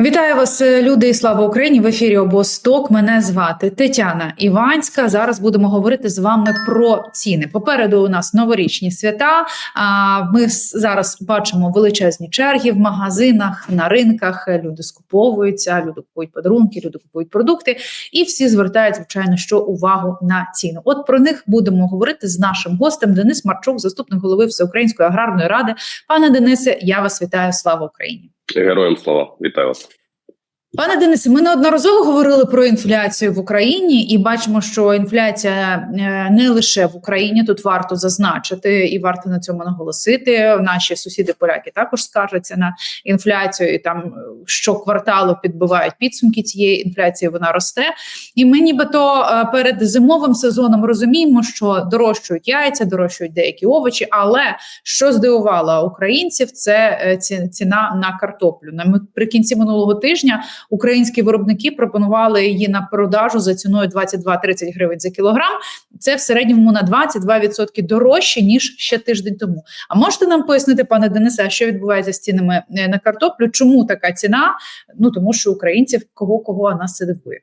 Вітаю вас, е, люди і слава Україні! В ефірі Обосток. Мене звати Тетяна Іванська. Зараз будемо говорити з вами про ціни. Попереду у нас новорічні свята. А ми зараз бачимо величезні черги в магазинах, на ринках. Люди скуповуються, люди купують подарунки, люди купують продукти, і всі звертають звичайно що увагу на ціну. От про них будемо говорити з нашим гостем Денис Марчук, заступник голови Всеукраїнської аграрної ради. Пане Денисе, я вас вітаю. Слава Україні! Героям слава, вітаю вас. Пане Денисе, ми неодноразово говорили про інфляцію в Україні, і бачимо, що інфляція е, не лише в Україні. Тут варто зазначити і варто на цьому наголосити. Наші сусіди поляки також скаржаться на інфляцію, і там е, щокварталу підбивають підсумки цієї інфляції. Вона росте. І ми нібито е, перед зимовим сезоном розуміємо, що дорожчують яйця, дорожчують деякі овочі. Але що здивувало українців, це ці- ціна на картоплю. Наприкінці минулого тижня українські виробники пропонували її на продажу за ціною 22-30 гривень за кілограм. Це в середньому на 22% дорожче ніж ще тиждень тому. А можете нам пояснити, пане Денисе, що відбувається з цінами е, на картоплю? Чому така ціна? Ну тому що українців кого кого нас це дивує.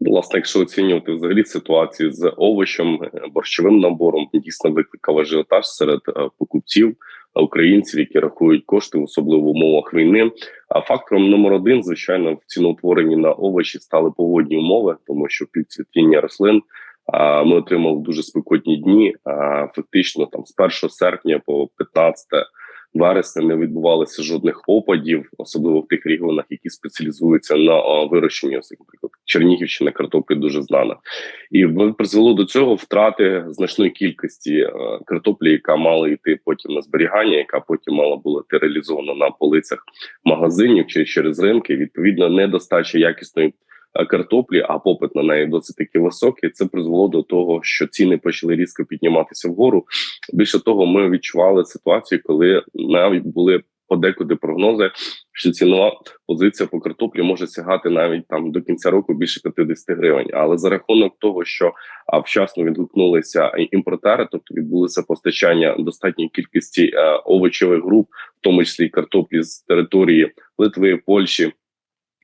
Власне, якщо оцінювати взагалі ситуацію з овочем, е, борщовим набором, дійсно викликав ажіотаж серед е, покупців, українців, які рахують кошти, особливо в умовах війни. А фактором номер один, звичайно, в ціноутворенні на овочі стали погодні умови, тому що під цвітіння рослин а, ми отримали дуже спекотні дні. А фактично, там з 1 серпня по 15 вересня не відбувалося жодних опадів, особливо в тих регіонах, які спеціалізуються на вирощенні, наприклад, Чернігівщина картоплі дуже знана, і призвело до цього втрати значної кількості е, картоплі, яка мала йти потім на зберігання, яка потім мала бути реалізована на полицях магазинів чи через ринки. Відповідно, недостача якісної картоплі, а попит на неї досить таки високий. Це призвело до того, що ціни почали різко підніматися вгору. Більше того, ми відчували ситуацію, коли навіть були подекуди прогнози, що цінова позиція по картоплі може сягати навіть там до кінця року більше 50 гривень. Але за рахунок того, що вчасно відгукнулися імпортери, тобто відбулося постачання достатньої кількості е, овочевих груп, в тому числі картоплі з території Литви, Польщі.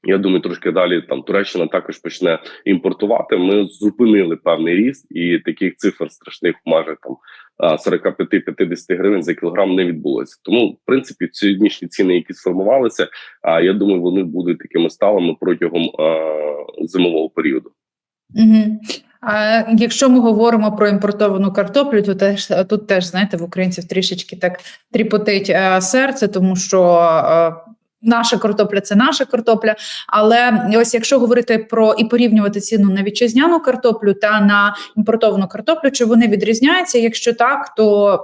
Я думаю, трошки далі там Туреччина також почне імпортувати. Ми зупинили певний ріст, і таких цифр страшних в межах там а, 45-50 гривень за кілограм не відбулося. Тому, в принципі, сьогоднішні ціни, які сформувалися, а я думаю, вони будуть такими сталими протягом а, зимового періоду. Угу. А якщо ми говоримо про імпортовану картоплю, то теж тут теж знаєте в українців трішечки так тріпотить е, серце, тому що е, наша картопля це наша картопля. Але ось якщо говорити про і порівнювати ціну на вітчизняну картоплю та на імпортовану картоплю, чи вони відрізняються? Якщо так, то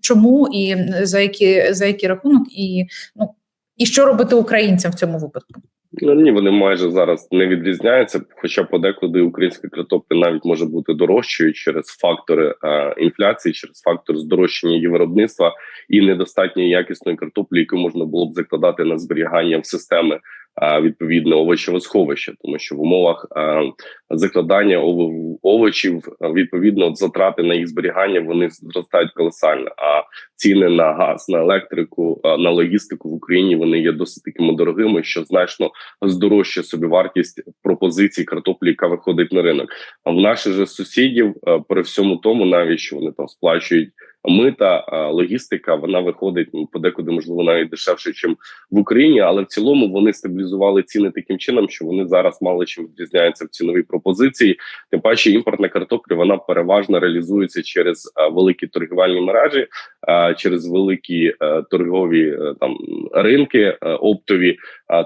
чому і за які за який рахунок, і ну і що робити українцям в цьому випадку? Ну ні, вони майже зараз не відрізняються. Хоча подекуди українська картопля навіть може бути дорожчою через фактори е, інфляції, через фактор здорожчання її виробництва і недостатньої якісної картоплі, яку можна було б закладати на зберігання в системи е, відповідно овочевого сховища, тому що в умовах закладання овочів відповідно затрати на їх зберігання вони зростають колосально. А ціни на газ, на електрику, на логістику в Україні вони є досить такими дорогими, що значно здорожчає собівартість пропозицій картоплі, яка виходить на ринок. А в наших же сусідів при всьому тому, навіть що вони там сплачують мита, логістика, вона виходить ну, подекуди, можливо, навіть дешевше, ніж в Україні, але в цілому вони стабілізували ціни таким чином, що вони зараз мало чим відрізняються в ціновій пропозиції. Тим паче імпортна картопля вона переважно реалізується через великі торгівельні мережі, через великі е, торгові е, там ринки е, оптові,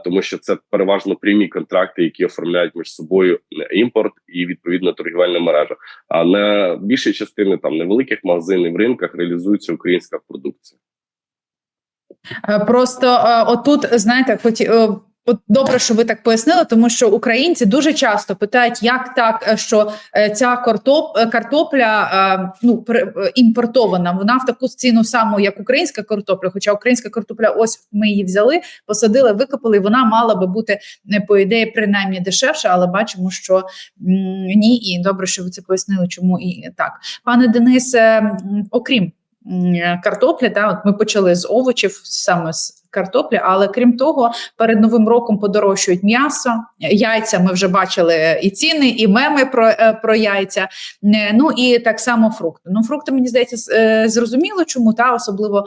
тому що це переважно прямі контракти, які оформляють між собою е, імпорт і відповідно торгівельна мережа. А на більшій частини там невеликих магазинів, в ринках реалізується українська продукція. Е, Просто е, отут, знаєте, е, от добре, що ви так пояснили, тому що українці дуже часто питають, як так, е, що е, ця картоп, е, картопля ну, імпортована, вона в таку ціну саму, як українська картопля. Хоча українська картопля, ось ми її взяли, посадили, викопали, і вона мала би бути по ідеї принаймні дешевша, але бачимо, що ні, і добре, що ви це пояснили, чому і так. Пане Денисе, окрім м, картоплі, та от ми почали з овочів, саме з картоплі. Але крім того, перед новим роком подорожчують м'ясо, яйця. Ми вже бачили і ціни, і меми про, е, про яйця. Е, Ну і так само фрукти. Ну, фрукти мені здається е, зрозуміло, чому та особливо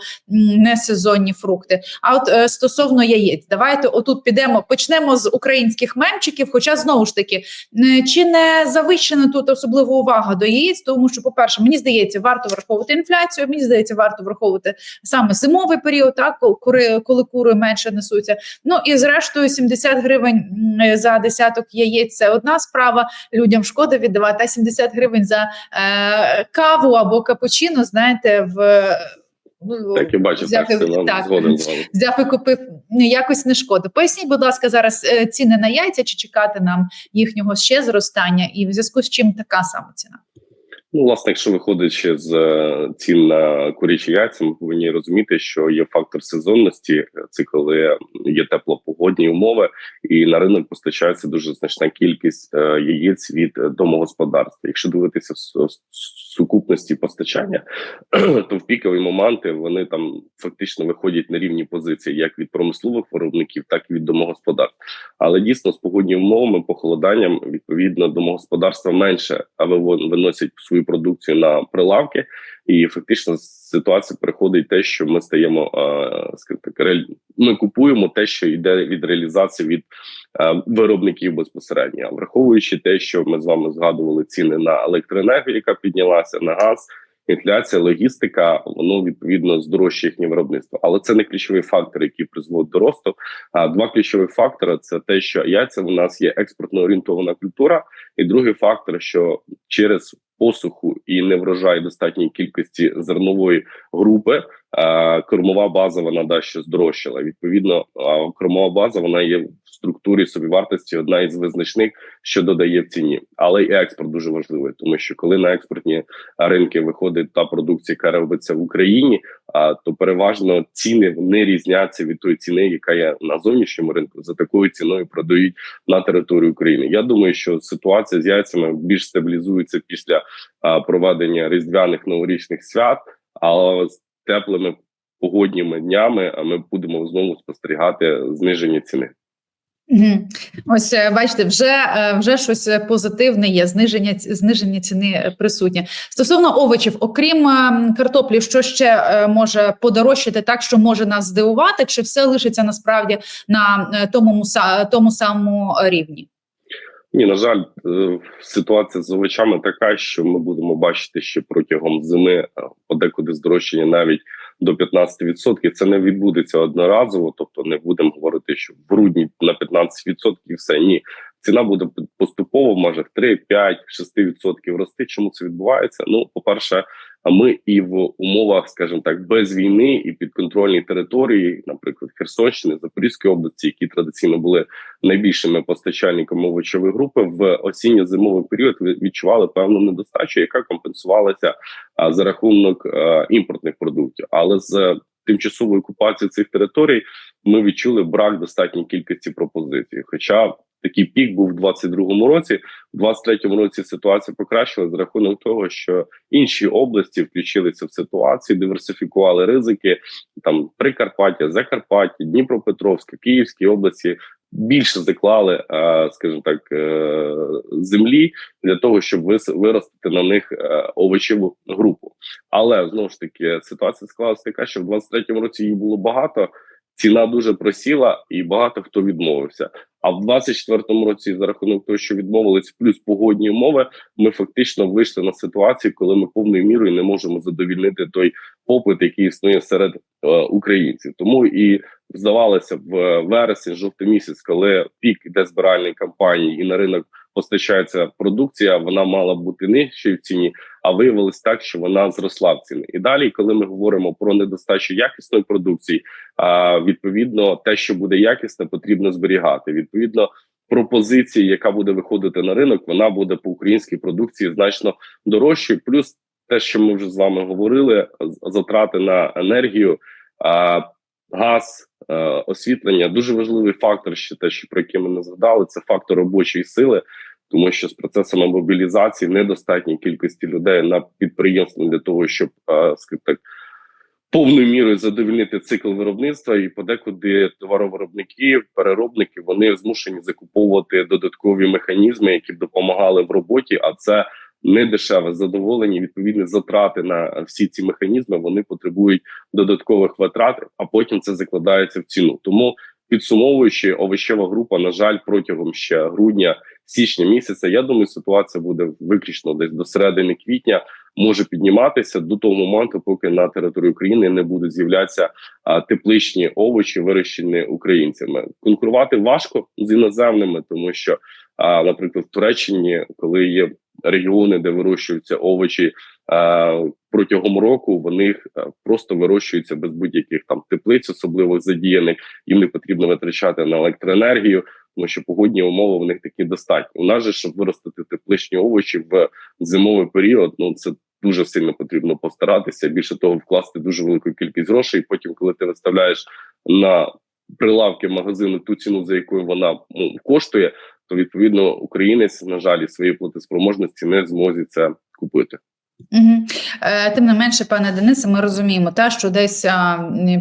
не сезонні фрукти. А от стосовно яєць, давайте отут підемо, почнемо з українських мемчиків. Хоча знову ж таки, чи не завищена тут особлива увага до яєць, тому що, по-перше, мені здається, варто враховувати інфляцію. Мені здається, варто враховувати саме зимовий період, так коли, коли кури менше несуться. Ну і зрештою, 70 гривень за десяток яєць це одна справа. Людям шкода віддавати, а 70 гривень за е, каву або капучино, знаєте, в ну, Так і бачу, так, так. взяв і купив якось не шкода. Поясніть, будь ласка, зараз е, ціни на яйця чи чекати нам їхнього ще зростання, і в зв'язку з чим така сама ціна? Ну, власне, якщо виходить з е, цін на курячі яйця, ми повинні розуміти, що є фактор сезонності. Це коли є теплопогодні умови, і на ринок постачається дуже значна кількість е, яєць від е, домогосподарства. Якщо дивитися в сукупності постачання, то в пікові моменти вони там фактично виходять на рівні позиції як від промислових виробників, так і від домогосподарств. Але дійсно з погодніми умовами, похолоданням, відповідно, домогосподарства менше, а виносять свою продукцію на прилавки, і фактично ситуація переходить те, що ми стаємо е, так, ми купуємо те, що йде від реалізації від е, виробників безпосередньо, враховуючи те, що ми з вами згадували ціни на електроенергію, яка піднялася на газ. Інфляція, логістика, воно відповідно здорожчає їхнє виробництво, але це не ключовий фактор, який призводить до росту. А два ключові фактори це те, що яйця у нас є експортно орієнтована культура, і другий фактор, що через посуху і неврожай достатньої кількості зернової групи. Кормова база вона дещо здорожчала. Відповідно, кормова база вона є в структурі собівартості одна із визначних, що додає в ціні, але і експорт дуже важливий, тому що коли на експортні ринки виходить та продукція, яка робиться в Україні, а то переважно ціни не різняться від тої ціни, яка є на зовнішньому ринку. За такою ціною продають на території України. Я думаю, що ситуація з яйцями більш стабілізується після проведення різдвяних новорічних свят, але з теплими погодніми днями ми будемо знову спостерігати зниження ціни. Ось е, бачите, вже е, вже щось позитивне є. Зниження зниження ціни е, присутнє. Стосовно овочів, окрім картоплі, що ще може подорожчати так, що може нас здивувати, чи все лишиться насправді на тому тому самому рівні? Ні, на жаль, е, ситуація з овочами така, що ми будемо бачити, що протягом зими е, подекуди здорожчання навіть до 15%. Це не відбудеться одноразово, тобто не будемо говорити, що в грудні на 15% і все. Ні, ціна буде поступово, може в 3, 5, 6% рости. Чому це відбувається? Ну, по перше, а ми і в умовах, скажімо так, без війни і підконтрольній території, наприклад, Херсонщини, Запорізької області, які традиційно були найбільшими постачальниками овочової групи, в осінньо-зимовий період відчували певну недостачу, яка компенсувалася за рахунок імпортних продуктів. Але з тимчасовою окупацією цих територій ми відчули брак достатньої кількості пропозицій. Хоча такий пік був в 22-му році, в 23-му році ситуація покращила за рахунок того, що інші області включилися в ситуацію, диверсифікували ризики. Там Прикарпаття, Закарпаття, Дніпропетровська, Київські області більше заклали, е, скажімо так, е, землі для того, щоб виростити на них е, овочеву групу. Але знову ж таки ситуація склалася така, що в 23-му році її було багато. Ціна дуже просіла, і багато хто відмовився. А в 24-му році, за рахунок того, що відмовились, плюс погодні умови, ми фактично вийшли на ситуацію, коли ми повною мірою не можемо задовільнити той попит, який існує серед е, українців. Тому і здавалося в вересень, жовтий місяць, коли пік іде збиральної кампанії, і на ринок постачається продукція, вона мала бути нижчою в ціні, а виявилось так, що вона зросла в ціні. І далі, коли ми говоримо про недостачу якісної продукції, а відповідно те, що буде якісне, потрібно зберігати. Відповідно, пропозиції, яка буде виходити на ринок, вона буде по українській продукції значно дорожчою. Плюс те, що ми вже з вами говорили, затрати на енергію, газ, е, освітлення дуже важливий фактор. Ще те, що про який ми не згадали, це фактор робочої сили. Тому що з процесами мобілізації недостатньої кількості людей на підприємстві для того, щоб е, скажімо так повною мірою задовільнити цикл виробництва, і подекуди товаровиробники, переробники вони змушені закуповувати додаткові механізми, які б допомагали в роботі. А це не дешеве задоволення. Відповідні затрати на всі ці механізми вони потребують додаткових витрат, а потім це закладається в ціну. Тому підсумовуючи, овощева група, на жаль, протягом ще грудня. Січня місяця, я думаю, ситуація буде виключно десь до середини квітня може підніматися до того моменту, поки на території України не будуть з'являтися тепличні овочі, вирощені українцями. Конкурувати важко з іноземними, тому що, а, наприклад, в Туреччині, коли є регіони, де вирощуються овочі протягом року, вони просто вирощуються без будь-яких там теплиць, особливо задіяних. Їм не потрібно витрачати на електроенергію. Тому що погодні умови в них такі достатні. У нас же щоб виростити тепличні овочі в зимовий період. Ну це дуже сильно потрібно постаратися. Більше того, вкласти дуже велику кількість грошей. Потім, коли ти виставляєш на прилавки магазину ту ціну, за якою вона ну, коштує, то відповідно українець на жаль своєї платоспроможності не зможе це купити. Угу. Тим не менше, пане Денисе, ми розуміємо, та що десь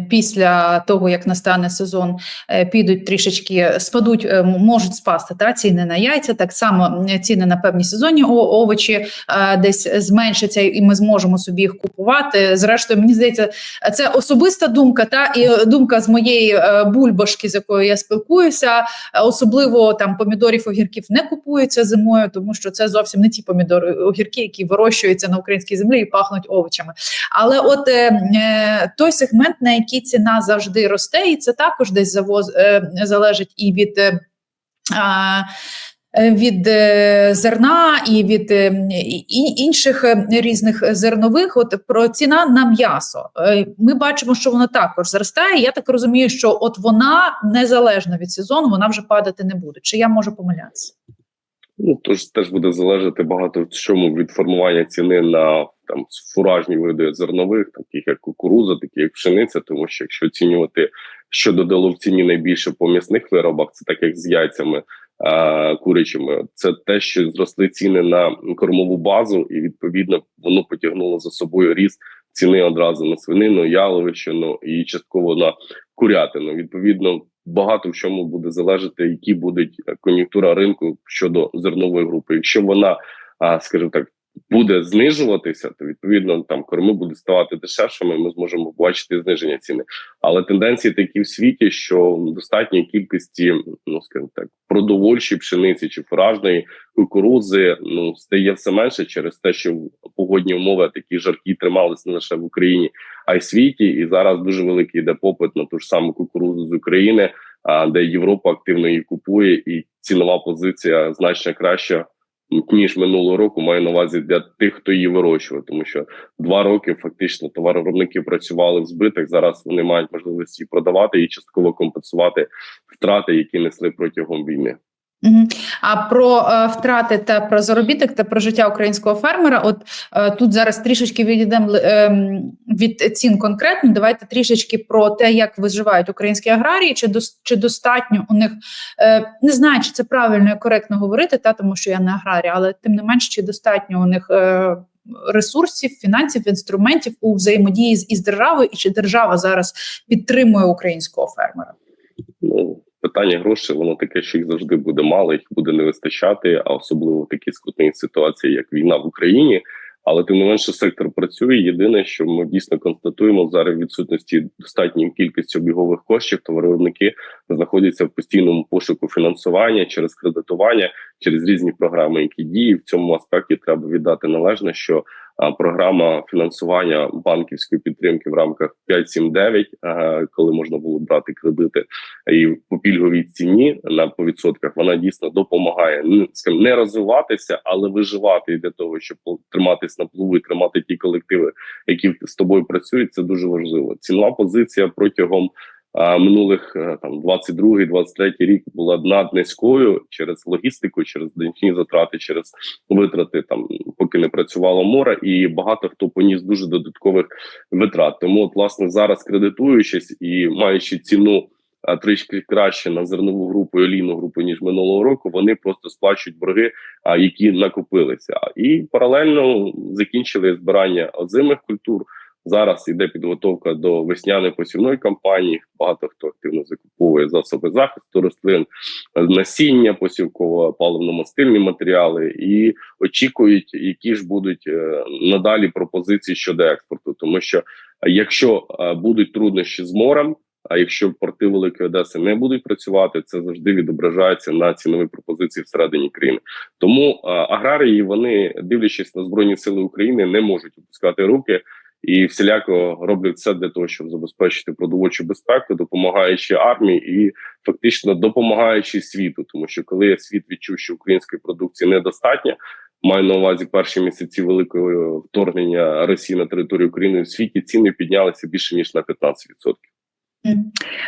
після того, як настане сезон, е, підуть трішечки спадуть, е, можуть спасти та ціни на яйця. Так само ціни на певні сезонні овочі десь зменшаться, і ми зможемо собі їх купувати. Зрештою, мені здається, це особиста думка, та і думка з моєї бульбашки, з якою я спілкуюся. Особливо там помідорів огірків не купуються зимою, тому що це зовсім не ті помідори огірки, які вирощуються на українській землі і пахнуть овочами. Але от е, той сегмент, на який ціна завжди росте, і це також десь завоз е, залежить і від. Е, від зерна і від інших різних зернових, от про ціна на м'ясо. Ми бачимо, що вона також зростає. Я так розумію, що от вона незалежно від сезону, вона вже падати не буде. Чи я можу помилятися? Ну тож теж буде залежати багато в чому від формування ціни на там фуражні види зернових, таких як кукуруза, такі як пшениця. Тому що якщо оцінювати, що додало в ціні найбільше по м'ясних виробах, це так як з яйцями а, курячими, це те, що зросли ціни на кормову базу, і відповідно воно потягнуло за собою ріст ціни одразу на свинину, яловищину і частково на курятину. Відповідно багато в чому буде залежати, які будуть кон'юнктура ринку щодо зернової групи. Якщо вона, скажімо так, буде знижуватися, то відповідно там корми будуть ставати дешевшими. Ми зможемо бачити зниження ціни. Але тенденції такі в світі, що достатньої кількості, ну скажімо так, продовольчої пшениці чи фуражної кукурузи ну стає все менше через те, що погодні умови такі жаркі трималися не лише в Україні, а й світі. І зараз дуже великий йде попит на ту ж саму кукурузу з України, а де Європа активно її купує, і цінова позиція значно краща ніж минулого року. Маю на увазі для тих, хто її вирощує, тому що два роки фактично товаровиробники працювали в збиток. Зараз вони мають можливість її продавати і частково компенсувати втрати, які несли протягом війни. А про е, втрати та про заробіток та про життя українського фермера. От е, тут зараз трішечки відійдемо е, від цін конкретно. Давайте трішечки про те, як виживають українські аграрії, чи до, чи достатньо у них не знаю, чи це правильно і коректно говорити, та тому що я не аграрій, але тим не менш, чи достатньо у них. Ресурсів, фінансів, інструментів у взаємодії з із державою, і чи держава зараз підтримує українського фермера? Ну питання грошей, воно таке, що їх завжди буде мало, їх буде не вистачати, а особливо в такій скрутній ситуації, як війна в Україні. Але тим не менше сектор працює. Єдине, що ми дійсно констатуємо зараз відсутності достатньої кількості обігових коштів, то виробники знаходяться в постійному пошуку фінансування через кредитування, через різні програми, які діють в цьому аспекті. Треба віддати належне, що програма фінансування банківської підтримки в рамках 5.7.9, коли можна було брати кредити і по пільговій ціні на по відсотках, вона дійсно допомагає скажімо, не розвиватися, але виживати для того, щоб триматись на плаву і тримати ті колективи, які з тобою працюють. Це дуже важливо. Цінова позиція протягом минулих е, там 22-23 рік була над низькою через логістику, через денні затрати, через витрати там, поки не працювало море, і багато хто поніс дуже додаткових витрат. Тому, от, власне, зараз кредитуючись і маючи ціну. А трішки краще на зернову групу і олійну групу ніж минулого року. Вони просто сплачують борги, а які накопилися, і паралельно закінчили збирання озимих культур Зараз іде підготовка до весняної посівної кампанії. Багато хто активно закуповує засоби захисту рослин, насіння посівкове, паливно-мастильні матеріали і очікують, які ж будуть е, надалі пропозиції щодо експорту, тому що е, якщо е, будуть труднощі з морем. А якщо порти Великої Одеси не будуть працювати, це завжди відображається на ціновій пропозиції всередині країни. Тому аграрії вони, дивлячись на збройні сили України, не можуть опускати руки і всіляко роблять все для того, щоб забезпечити продовольчу безпеку, допомагаючи армії і фактично допомагаючи світу. Тому що коли світ відчув, що української продукції недостатньо. Маю на увазі перші місяці великого вторгнення Росії на територію України в світі ціни піднялися більше ніж на 15%.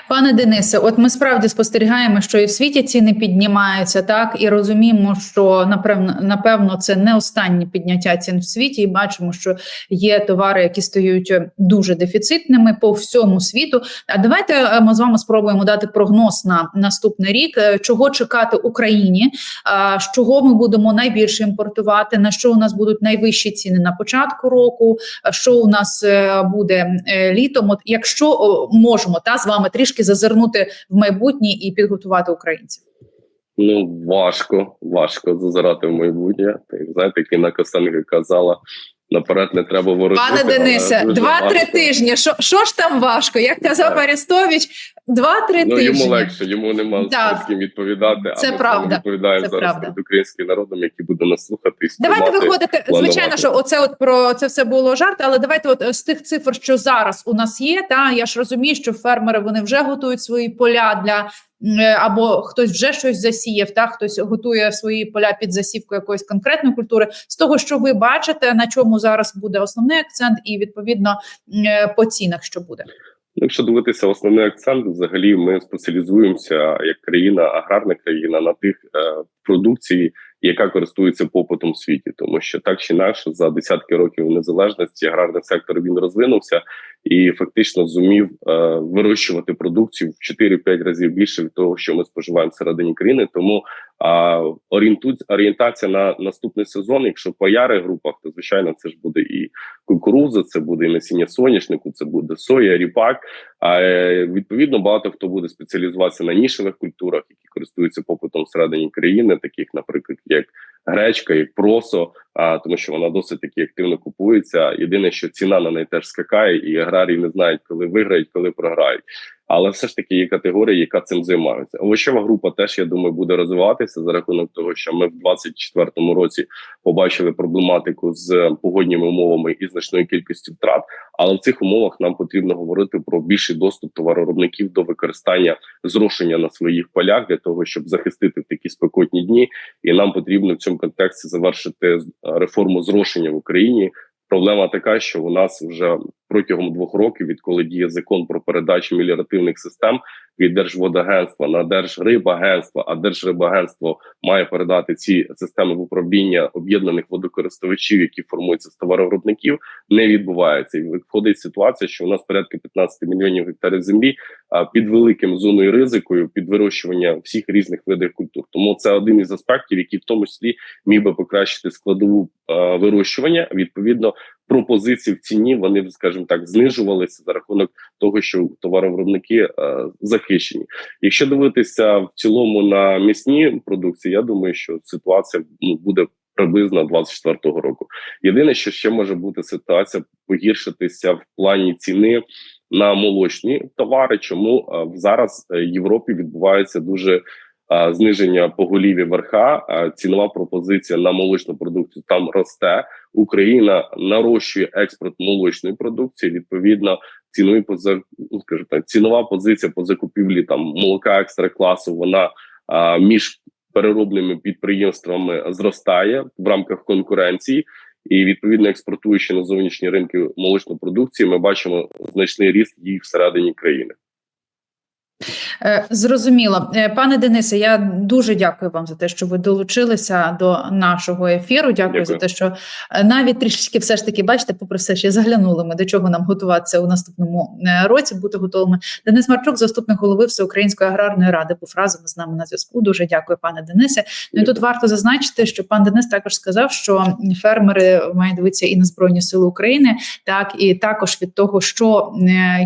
Пане Денисе, от ми справді спостерігаємо, що і в світі ціни піднімаються, так і розуміємо, що напевно, напевно, це не останнє підняття цін в світі, і бачимо, що є товари, які стають дуже дефіцитними по всьому світу. А давайте е, ми з вами спробуємо дати прогноз на наступний рік, е, чого чекати Україні, з чого ми будемо найбільше імпортувати, на що у нас будуть найвищі ціни на початку року, що у нас е, буде е, літом. От якщо можемо та з вами трішки зазирнути в майбутнє і підготувати українців. Ну важко, важко зазирати в майбутнє. Так знаєте, Кіна Костенко казала. Наперед не треба ворожити. Пане Денисе, два-три тижні. Що, що ж там важко? Як казав. Арестович, два-три Ну тижні. йому легше, йому нема Да. з ким відповідати. Це а правда. відповідаємо зараз правда. перед українським народом, який буде нас слухати і Давайте виходити. планувати. Звичайно, що оце от про це все було жарт, але давайте, от е, з тих цифр, що зараз у нас є, та я ж розумію, що фермери вони вже готують свої поля для е, або хтось вже щось засіяв, та хтось готує свої поля під засівку якоїсь конкретної культури. З того, що ви бачите, на чому зараз буде основний акцент, і відповідно е, по цінах, що буде. Якщо дивитися основний акцент, взагалі ми спеціалізуємося як країна, аграрна країна на тих е, продукції, яка користується попитом в світі, тому що так чи інакше за десятки років незалежності аграрний сектор він розвинувся і фактично зумів е, вирощувати продукцію в 4-5 разів більше від того, що ми споживаємо всередині країни. Тому а орієнтація на наступний сезон, якщо по яри групах, то звичайно це ж буде і кукуруза, це буде і насіння соняшнику, це буде соя, ріпак. А е, відповідно багато хто буде спеціалізуватися на нішевих культурах, які користуються попитом всередині країни, таких, наприклад, як гречка, як просо, а тому, що вона досить таки активно купується. Єдине, що ціна на неї теж скакає, і аграрії не знають, коли виграють, коли програють. Але все ж таки є категорія, яка цим займається. Овочева група теж я думаю буде розвиватися за рахунок того, що ми в 24-му році побачили проблематику з погодніми умовами і значною кількістю втрат. Але в цих умовах нам потрібно говорити про більший доступ товароробників до використання зрошення на своїх полях для того, щоб захистити в такі спекотні дні. І нам потрібно в цьому контексті завершити е, реформу зрошення в Україні. Проблема така, що у нас вже протягом двох років, відколи діє закон про передачу меліоративних систем від Держводагентства на Держрибагентство, а Держрибагентство має передати ці системи в управління об'єднаних водокористувачів, які формуються з товаровиробників, не відбувається. І виходить ситуація, що у нас порядка 15 мільйонів гектарів землі під великим зоною ризикою під вирощування всіх різних видів культур. Тому це один із аспектів, який в тому числі міг би покращити складову вирощування. Відповідно, пропозиції в ціні вони, скажімо так, знижувалися за рахунок того, що товаровиробники е, захищені. Якщо дивитися в цілому на м'ясні продукції, я думаю, що ситуація ну, буде приблизно 24-го року. Єдине, що ще може бути ситуація погіршитися в плані ціни на молочні товари. Чому е, зараз в Європі відбувається дуже е, зниження поголів'я верха, цінова пропозиція на молочну продукцію там росте. Україна нарощує експорт молочної продукції. Відповідно, цінові поза ну, скажімо так, цінова позиція по закупівлі там молока екстра класу. Вона між переробними підприємствами зростає в рамках конкуренції. І відповідно експортуючи на зовнішні ринки молочну продукцію, ми бачимо значний ріст її всередині країни. Е, Зрозуміло, Е, пане Денисе. Я дуже дякую вам за те, що ви долучилися до нашого ефіру. Дякую, Дякую. за те, що е, навіть трішечки все ж таки бачите, попри все ще заглянули ми до чого нам готуватися у наступному році. Бути готовими. Денис Марчук, заступник голови Всеукраїнської аграрної ради, був разом з нами на зв'язку. Дуже дякую, пане Денисе. Ну і тут варто зазначити, що пан Денис також сказав, що фермери мають дивитися і на збройні сили України, так і також від того, що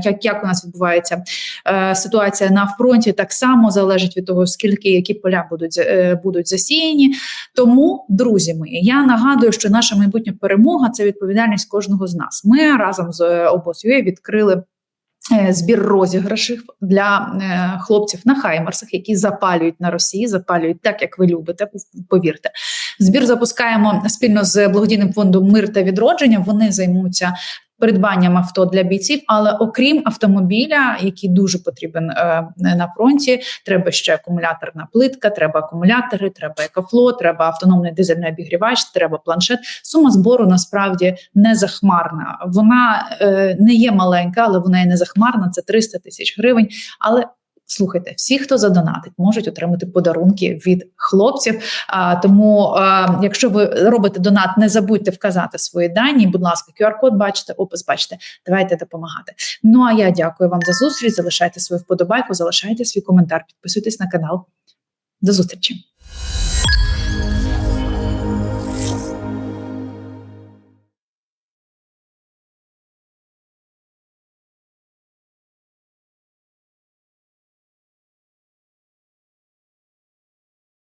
як, як у нас відбувається е, ситуація на фронті, так само залежить від того, скільки які поля будуть е, будуть засіяні. Тому, друзі мої, я нагадую, що наша майбутня перемога це відповідальність кожного з нас. Ми разом з е, обоз.ua відкрили. е, Збір розіграшів для хлопців на хаймерсах, які запалюють на Росії, запалюють так, як ви любите. Повірте, збір запускаємо спільно з благодійним фондом Мир та відродження. Вони займуться придбанням авто для бійців. Але окрім автомобіля, який дуже потрібен е, на фронті, треба ще акумуляторна плитка, треба акумулятори, треба екофло, треба автономний дизельний обігрівач, треба планшет. Сума збору насправді не захмарна. Вона е, не є маленька, але вона і не захмарна. Це 300 тисяч гривень. Але Слухайте, всі, хто задонатить, можуть отримати подарунки від хлопців. А, тому, а, якщо ви робите донат, не забудьте вказати свої дані. Будь ласка, QR-код бачите, опис бачите. Давайте допомагати. Ну а я дякую вам за зустріч. Залишайте свою вподобайку, залишайте свій коментар, підписуйтесь на канал. До зустрічі.